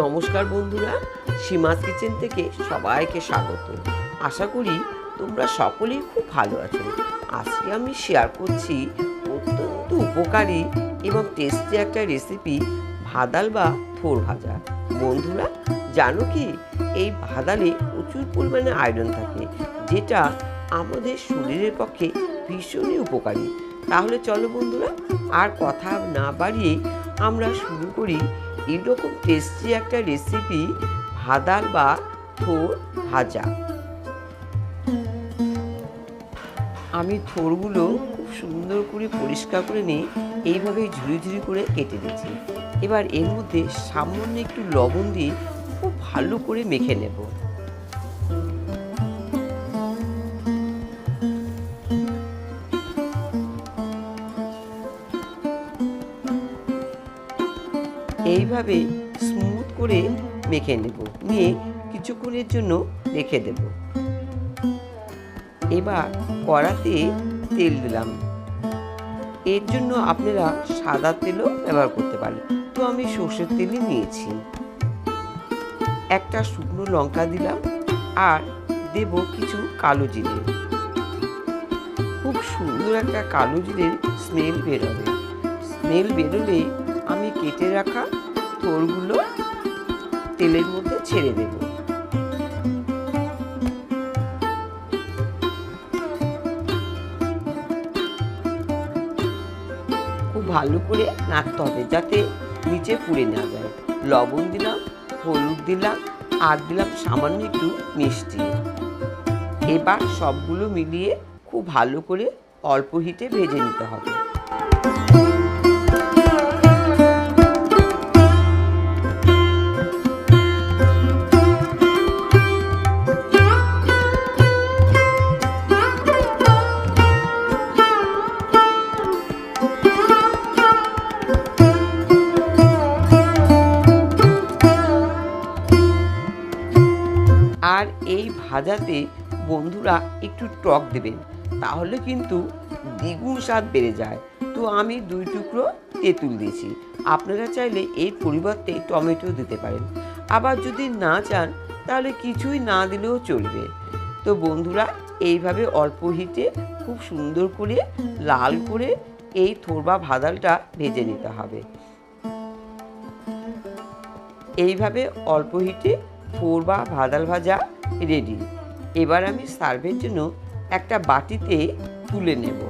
নমস্কার বন্ধুরা, সীমাস কিচেন থেকে সবাইকে স্বাগত। আশা করি তোমরা সকলেই খুব ভালো আছো। আজকে আমি শেয়ার করছি অত্যন্ত উপকারী এবং টেস্টি একটা রেসিপি ভাদাল বা থোর ভাজা। বন্ধুরা জানো কি? এই ভাদালে প্রচুর পরিমাণে আয়রন থাকে, যেটা আমাদের শরীরের পক্ষে ভীষণই উপকারী। তাহলে চলো বন্ধুরা, আর কথা না বাড়িয়ে আমরা শুরু করি এরকম টেস্টি একটা রেসিপি ভাদাল বা থোর ভাজা। আমি থোরগুলো খুব সুন্দর করে পরিষ্কার করে নিয়ে এইভাবে ঝুড়ি ঝুড়ি করে কেটে দিয়েছি এবার এর মধ্যে সামান্য একটু লবণ দিয়ে খুব ভালো করে মেখে নেব। এইভাবে স্মুথ করে মেখে নেব। নিয়ে কিছুক্ষণের জন্য রেখে দেব। এবার কড়াতে তেল দিলাম। এর জন্য আপনারা সাদা তেলও ব্যবহার করতে পারেন। তো আমি সর্ষের তেলই নিয়েছি। একটা শুকনো লঙ্কা দিলাম আর দেব কিছু কালো জিরে। খুব সুন্দর একটা কালো জিরের স্মেল বেরোবে। স্মেল বেরোলে আমি কেটে রাখা থোরগুলো তেলের মধ্যে ছেড়ে দেব। খুব ভালো করে নাড়তে হবে যাতে নিচে পুড়ে না যায়। লবণ দিলাম। হলুদ দিলাম, আর দিলাম সামান্য একটু মিষ্টি। এবার সবগুলো মিলিয়ে খুব ভালো করে অল্প হিটে ভেজে নিতে হবে। আর এই ভাজাতে বন্ধুরা একটু টক দেবেন তাহলে কিন্তু দ্বিগুণ স্বাদ বেড়ে যায়। তো আমি দুই টুকরো তেঁতুল দিয়েছি। আপনারা চাইলে এর পরিবর্তে টমেটো দিতে পারেন। আবার যদি না চান, তাহলে কিছুই না দিলেও চলবে। তো বন্ধুরা, এইভাবে অল্প হিটে খুব সুন্দর করে লাল করে এই থোরবা ভাদালটা ভেজে নিতে হবে। এইভাবে অল্প হিটে থোর বা ভাদাল ভাজা রেডি এবার আমি সার্ভের জন্য একটা বাটিতে তুলে নেব।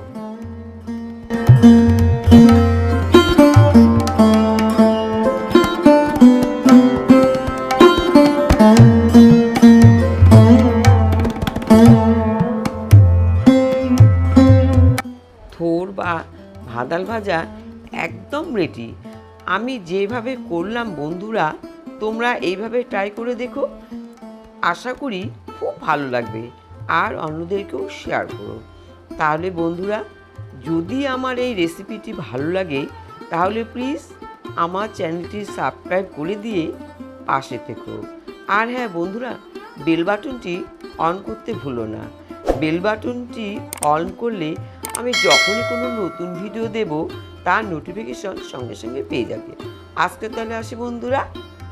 বা ভাদাল ভাজা একদম রেডি আমি যেভাবে করলাম বন্ধুরা তোমরা এইভাবে ট্রাই করে দেখো। আশা করি খুব ভালো লাগবে। আর অন্যদেরকেও শেয়ার করো। তাহলে বন্ধুরা, যদি আমার এই রেসিপিটি ভালো লাগে, তাহলে প্লিজ আমার চ্যানেলটি সাবস্ক্রাইব করে দিয়ে পাশে থেকো। আর হ্যাঁ বন্ধুরা বেল বাটনটি অন করতে ভুলো না। বেল বাটনটি অন করলে আমি যখনই কোনো নতুন ভিডিও দেব, তার নোটিফিকেশন সঙ্গে সঙ্গে পেয়ে যাবে। আজকে তাহলে আসি বন্ধুরা।